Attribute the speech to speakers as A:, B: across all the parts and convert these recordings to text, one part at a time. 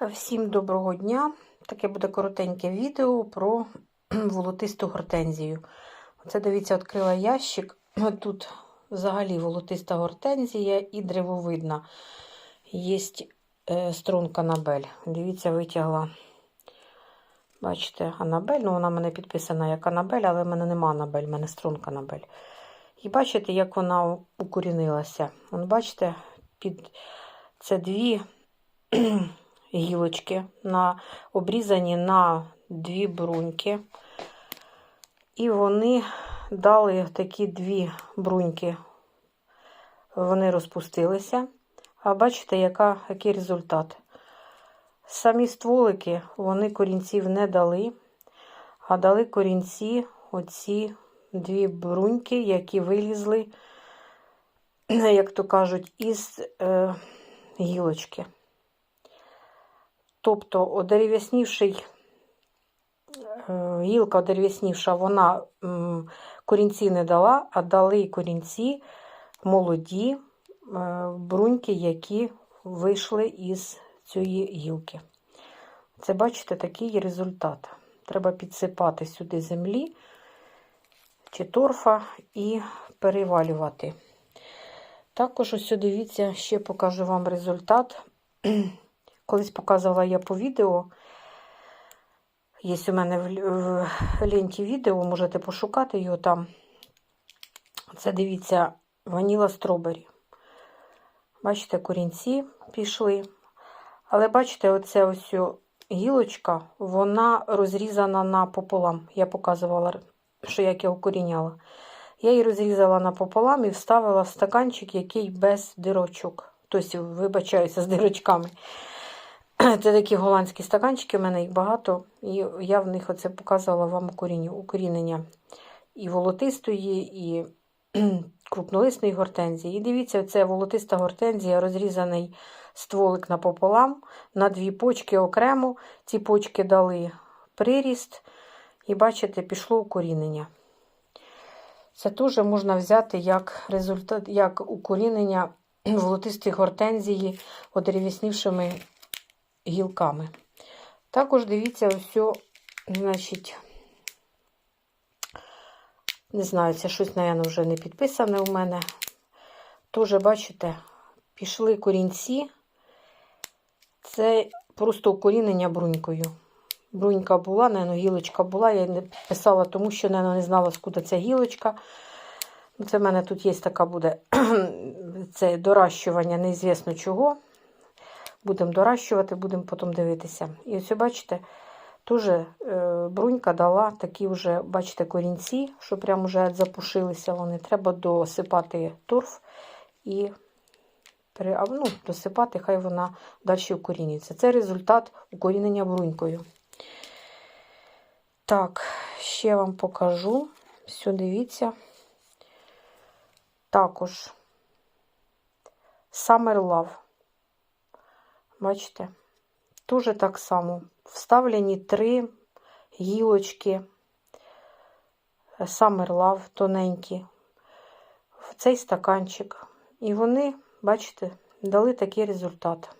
A: Всім доброго дня! Таке буде коротеньке відео про волотисту гортензію. Оце, дивіться, відкрила ящик. Тут взагалі волотиста гортензія і древовидна. Є е, струнка Анабель. Дивіться, витягла. Бачите, Анабель. Ну, вона мене підписана як Анабель, але в мене нема Анабель, в мене струнка Анабель. І бачите, як вона укорінилася. Вон, бачите, під це дві гілочки на, обрізані на дві бруньки. І вони дали такі дві бруньки, вони розпустилися. А бачите, яка, який результат? Самі стволики вони корінців не дали, а дали корінці оці дві бруньки, які вилізли, як то кажуть, із е, гілочки. Тобто, одерев'яснівший, е, гілка одерев'яснівша, вона корінці не дала, а дали корінці молоді е, бруньки, які вийшли із цієї гілки. Це, бачите, такий результат. Треба підсипати сюди землі чи торфа і перевалювати. Також ось дивіться, ще покажу вам результат. Колись показувала я по відео. Є у мене в ленті відео, можете пошукати його там. Це дивіться, ваніла стробері. Бачите, корінці пішли. Але бачите, оця ось гілочка, вона розрізана напополам. Я показувала, що як я укоріняла. Я її розрізала напополам і вставила в стаканчик, який без дирочок. Тобто, вибачаюся, з дирочками. Це такі голландські стаканчики, у мене їх багато, і я в них оце показувала вам укорінення і волотистої, і крупнолисної гортензії. І дивіться, це волотиста гортензія, розрізаний стволик напополам, на дві почки окремо. Ці почки дали приріст, і бачите, пішло укорінення. Це теж можна взяти як результат, як укорінення волотистої гортензії, одерев'яснівшими гілками. Також дивіться, ось, значить, не знаю, це щось, мабуть, вже не підписане у мене. Теж, бачите, пішли корінці. Це просто укорінення брунькою. Брунька була, наверное, гілочка була. Я не писала, тому що наверное, не знала, скуда ця гілочка. Це в мене тут є така буде це доращування, неізвісно чого. Будемо доращувати, будемо потім дивитися. І ось, бачите, теж е, брунька дала такі вже, бачите, корінці, що прямо вже запушилися вони. Треба досипати торф і ну, досипати, хай вона далі укорінюється. Це результат укорінення брунькою. Так, ще вам покажу. Все, дивіться. Також Summer Love. Бачите? Дуже так само. Вставлені три гілочки Summer Love тоненькі в цей стаканчик. І вони, бачите, дали такий результат.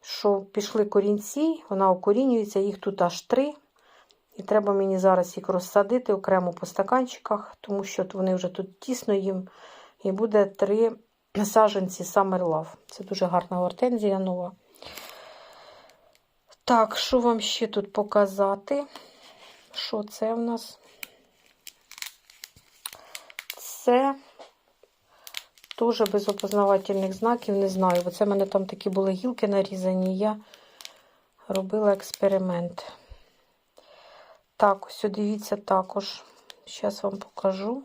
A: Що пішли корінці, вона укорінюється, їх тут аж три. І треба мені зараз їх розсадити окремо по стаканчиках, тому що вони вже тут тісно їм. І буде три саженці Summer Love. Це дуже гарна гортензія нова. Так, що вам ще тут показати? Що це в нас? Це теж без опознавательних знаків, не знаю, бо це в мене там такі були гілки нарізані, я робила експеримент. Так, ось дивіться також. Зараз вам покажу.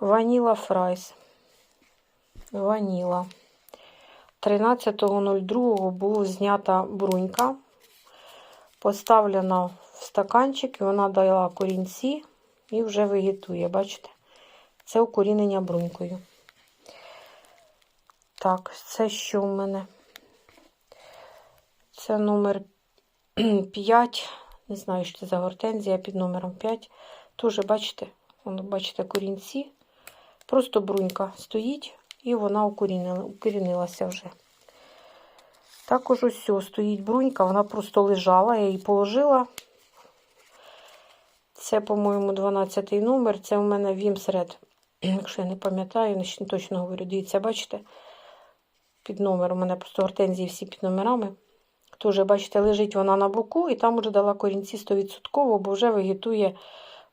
A: Ваніла Фрайс. Ваніла. 13.02 була знята брунька, поставлена в стаканчик, і вона дала корінці і вже вегетує, бачите? Це укорінення брунькою. Так, це що в мене? Це номер 5. Не знаю, що це за гортензія під номером 5. Тоже, бачите, воно, бачите, корінці. Просто брунька стоїть, І вона укорінилася вже. Також ось стоїть брунька, вона просто лежала, я її положила. Це, по-моєму, 12-й номер. Це у мене Вімсред. Якщо я не пам'ятаю, не точно говорю. Дивіться, бачите? Під номером. У мене просто гортензії всі під номерами. Теж, бачите, лежить вона на боку, і там вже дала корінці 100%, бо вже вегетує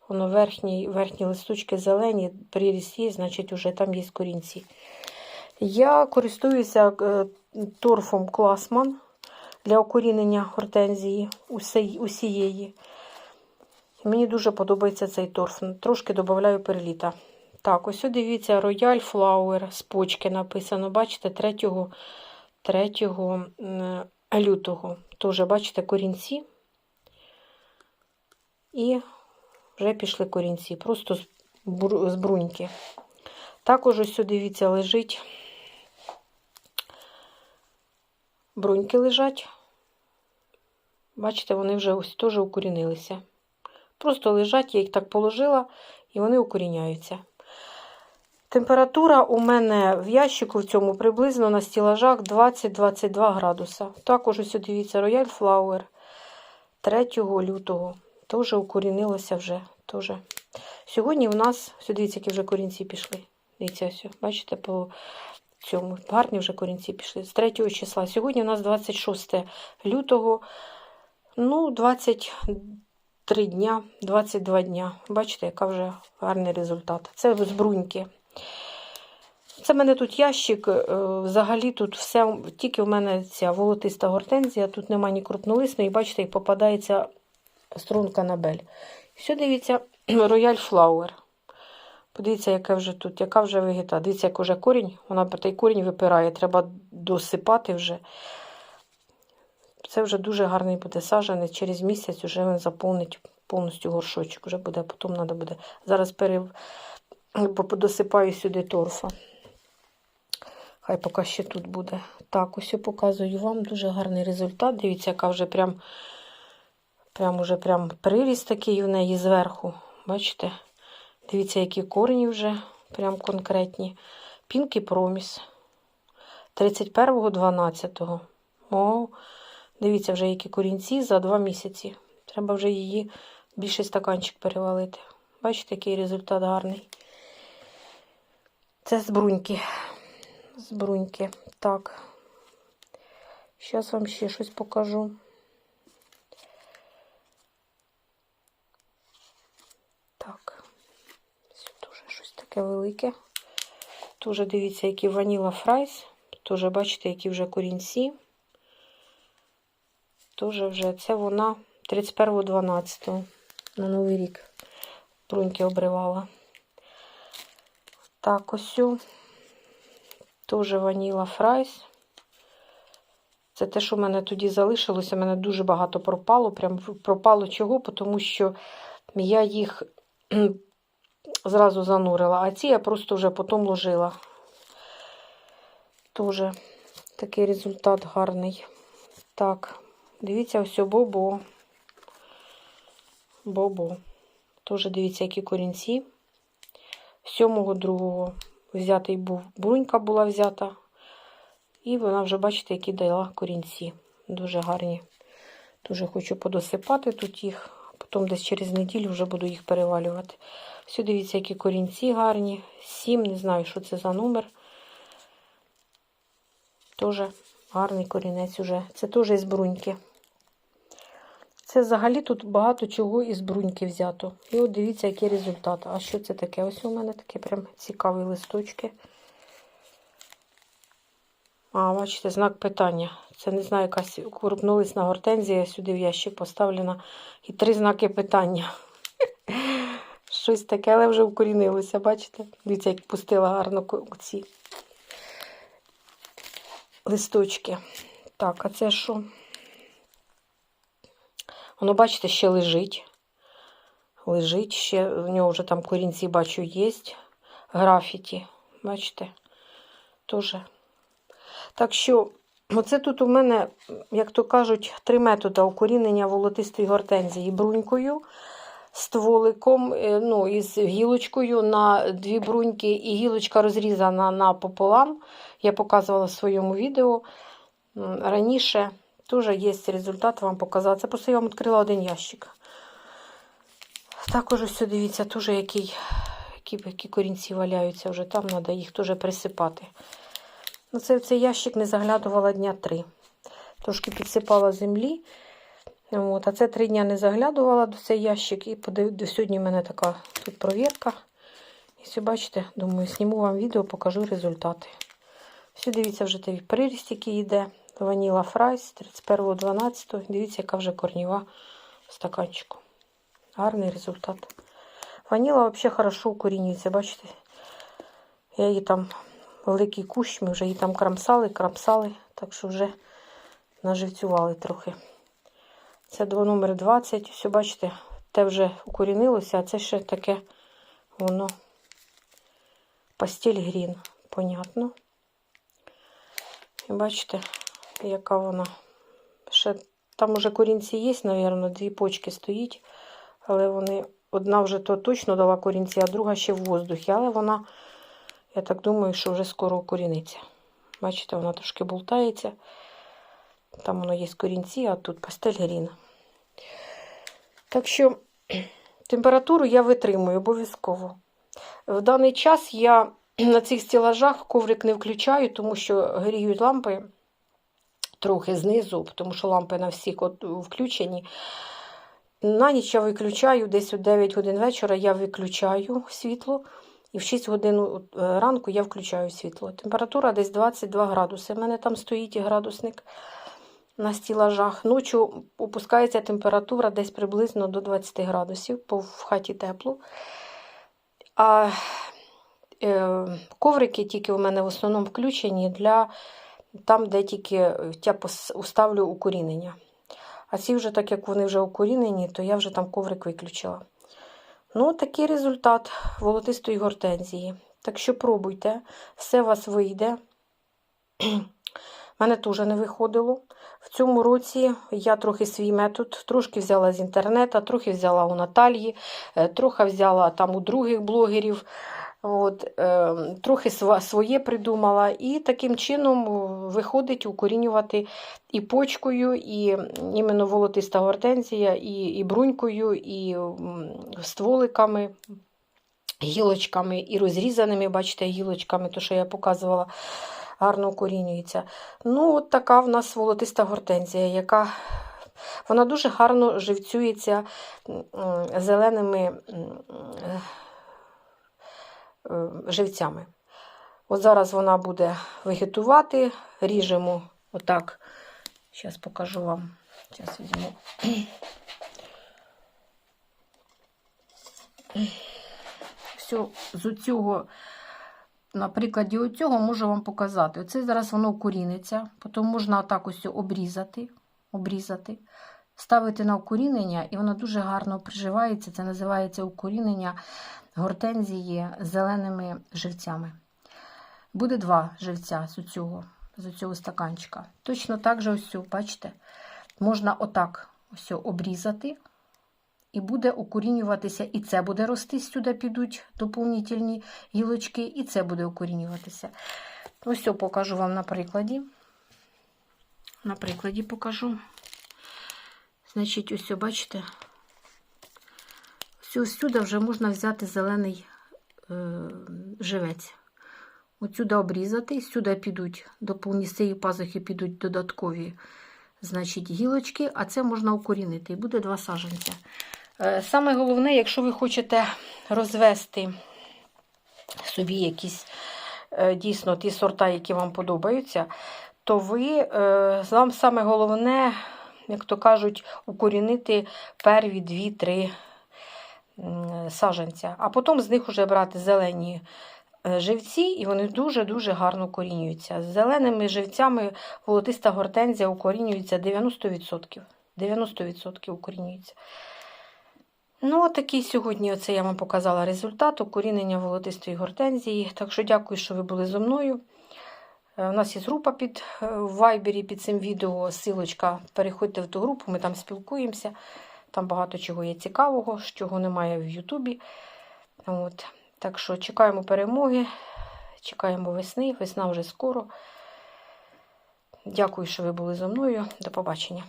A: воно верхні, верхні листочки зелені, приріс є, значить, вже там є корінці. Я користуюся е, торфом Класман для окорінення гортензії усієї. Мені дуже подобається цей торф. Трошки додаю переліта. Так, ось дивіться, Royal Flower з почки написано. Бачите, 3, 3 лютого. Теж, бачите, корінці. І вже пішли корінці. Просто з бруньки. Також ось дивіться, лежить. Бруньки лежать. Бачите, вони вже ось теж укорінилися. Просто лежать, я їх так положила, і вони укоріняються. Температура у мене в ящику в цьому приблизно на стілажах 20-22 градуса. Також ось дивіться, Royal Flower 3 лютого. Теж укорінилося вже. Теж. Сьогодні у нас, дивіться, які вже корінці пішли. Дивіться, бачите, по цьому. Гарні вже корінці пішли. З 3 числа. Сьогодні у нас 26 лютого. Ну, 23 дня, 22 дня. Бачите, яка вже гарний результат. Це з бруньки. Це в мене тут ящик. е, Взагалі тут все, тільки в мене ця волотиста гортензія, тут немає ні крупнолисної, бачите, і попадається струнка набель. Все, дивіться, Royal Flower. Подивіться, яка вже тут, яка вже вегета. Дивіться, як вже корінь, вона той корінь випирає, треба досипати вже. Це вже дуже гарний буде саджаний. Через місяць вже він заповнить повністю горшочок. Вже буде, потім треба буде. Зараз пере... досипаю сюди торфа. Хай поки ще тут буде. Так, ось я показую вам дуже гарний результат. Дивіться, яка вже прям, прям уже прям приріс такий в неї зверху. Бачите? Дивіться, які корені вже прям конкретні. Пінки проміс. 31.12. О, дивіться, вже які корінці за два місяці. Треба вже її більший стаканчик перевалити. Бачите, який результат гарний. Це з бруньки. З бруньки. Так. Зараз вам ще щось покажу. Так. Це дуже щось таке велике. Дуже дивіться, які ваніла фрайс. Тоже бачите, які вже корінці. Тоже вже це вона 31.12 на Новий рік. Бруньки обривала. Так, ось. Теж ваніла фрайс. Це те, що в мене тоді залишилося. У мене дуже багато пропало. Прям пропало чого, тому що я їх зразу занурила, а ці я просто вже потім ложила. Тоже такий результат гарний. Так, дивіться, ось бобо. Бобо. Теж дивіться, які корінці. 7-2 взятий був, брунька була взята. І вона вже, бачите, які дала корінці. Дуже гарні. Дуже хочу подосипати тут їх. Потім десь через неділю вже буду їх перевалювати. Все, дивіться, які корінці гарні. 7, не знаю, що це за номер. Тоже гарний корінець уже. Це теж із бруньки. Це взагалі тут багато чого із бруньки взято. І от дивіться, який результат. А що це таке? Ось у мене такі прям цікаві листочки. А, бачите, знак питання. Це не знаю, якась крупнолисна гортензія сюди в ящик поставлена. І три знаки питання. Щось таке, але вже укорінилося, бачите? Дивіться, як пустила гарно ці листочки. Так, а це що? Воно, бачите, ще лежить. Лежить ще, в нього вже там корінці, бачу, є. Графіті. Бачите? Тоже. Так що, оце тут у мене, як то кажуть, три методи укорінення волотистої гортензії. Брунькою, стволиком, е, ну, із гілочкою на дві бруньки, і гілочка розрізана напополам. Я показувала в своєму відео раніше. Теж є результат вам показати. Це просто я вам відкрила один ящик. Також ось дивіться, теж який, які, які корінці валяються вже там, треба їх теж присипати. Ну, це цей ящик не заглядувала дня три. Трошки підсипала землі. От, а це три дня не заглядувала до цей ящик. І подив... до сьогодні в мене така тут провірка. І все, бачите, думаю, зніму вам відео, покажу результати. Все, дивіться, вже той приріст, який йде. Ваніла Фрайс 31.12. Дивіться, яка вже корніва в стаканчику. Гарний результат. Ваніла взагалі хорошо укорінюється, бачите? Я її там великий кущ, ми вже її там крамсали, крамсали, так що вже наживцювали трохи. Це до номер 20. Все, бачите, те вже укорінилося, а це ще таке воно постіль грін, понятно. І бачите, яка вона. Ще там уже корінці є, мабуть, дві почки стоїть, але вони одна вже то точно дала корінці, а друга ще в воздухі. Але вона, я так думаю, що вже скоро укоріниться. Бачите, вона трошки болтається. Там воно є корінці, а тут пастель грін. Так що температуру я витримую обов'язково. В даний час я на цих стілажах коврик не включаю, тому що гріють лампи трохи знизу, тому що лампи на всіх включені. На ніч я виключаю, десь о 9 годин вечора я виключаю світло. І в 6 годин ранку я включаю світло. Температура десь 22 градуси. У мене там стоїть градусник на стілажах. Ночі опускається температура десь приблизно до 20 градусів, бо в хаті тепло. А е, коврики тільки у мене в основному включені для там, де тільки я уставлю укорінення. А ці вже, так як вони вже укорінені, то я вже там коврик виключила. Ну, такий результат волотистої гортензії. Так що пробуйте, все у вас вийде. Мене теж не виходило. В цьому році я трохи свій метод, трошки взяла з інтернету, трохи взяла у Наталії, трохи взяла там у других блогерів. От, е, Трохи своє придумала, і таким чином виходить укорінювати і почкою, і іменно волотиста гортензія, і і брунькою, і стволиками, гілочками, і розрізаними, бачите, гілочками, то, що я показувала, гарно укорінюється. Ну, от така в нас волотиста гортензія, яка вона дуже гарно живцюється зеленими живцями. От зараз вона буде вегетувати, ріжемо отак. Зараз покажу вам. Зараз візьму. Все, з цього, на прикладі оцього можу вам показати. Оце зараз воно укоріниться, потім можна отак ось обрізати, обрізати, ставити на укорінення, і воно дуже гарно приживається. Це називається укорінення гортензії з зеленими живцями. Буде два живця з цього, з цього стаканчика. Точно так же, ось, бачите, можна отак ось обрізати, і буде укорінюватися. І це буде рости, сюди підуть доповнительні гілочки, і це буде укорінюватися. Ось покажу вам на прикладі. На прикладі покажу. Значить, ось, бачите, Ось сюди вже можна взяти зелений е, живець. Отсюди обрізати, сюди підуть, до повністї пазухи підуть додаткові значить, гілочки, а це можна укорінити. І буде два саженця. Е, саме головне, якщо ви хочете розвести собі якісь е, дійсно ті сорта, які вам подобаються, то ви, е, вам саме головне, як то кажуть, укорінити перві 2-3 саженця, а потім з них вже брати зелені живці, і вони дуже-дуже гарно корінюються. З зеленими живцями волотиста гортензія укорінюється 90%. 90% укорінюється. Ну, такий сьогодні оце я вам показала результат укорінення волотистої гортензії. Так що дякую, що ви були зі мною. Е, у нас є група під е, вайбері під цим відео. Силочка. Переходьте в ту групу, ми там спілкуємося. Там багато чого є цікавого, чого немає в Ютубі. От. Так що чекаємо перемоги, чекаємо весни. Весна вже скоро. Дякую, що ви були зі мною. До побачення.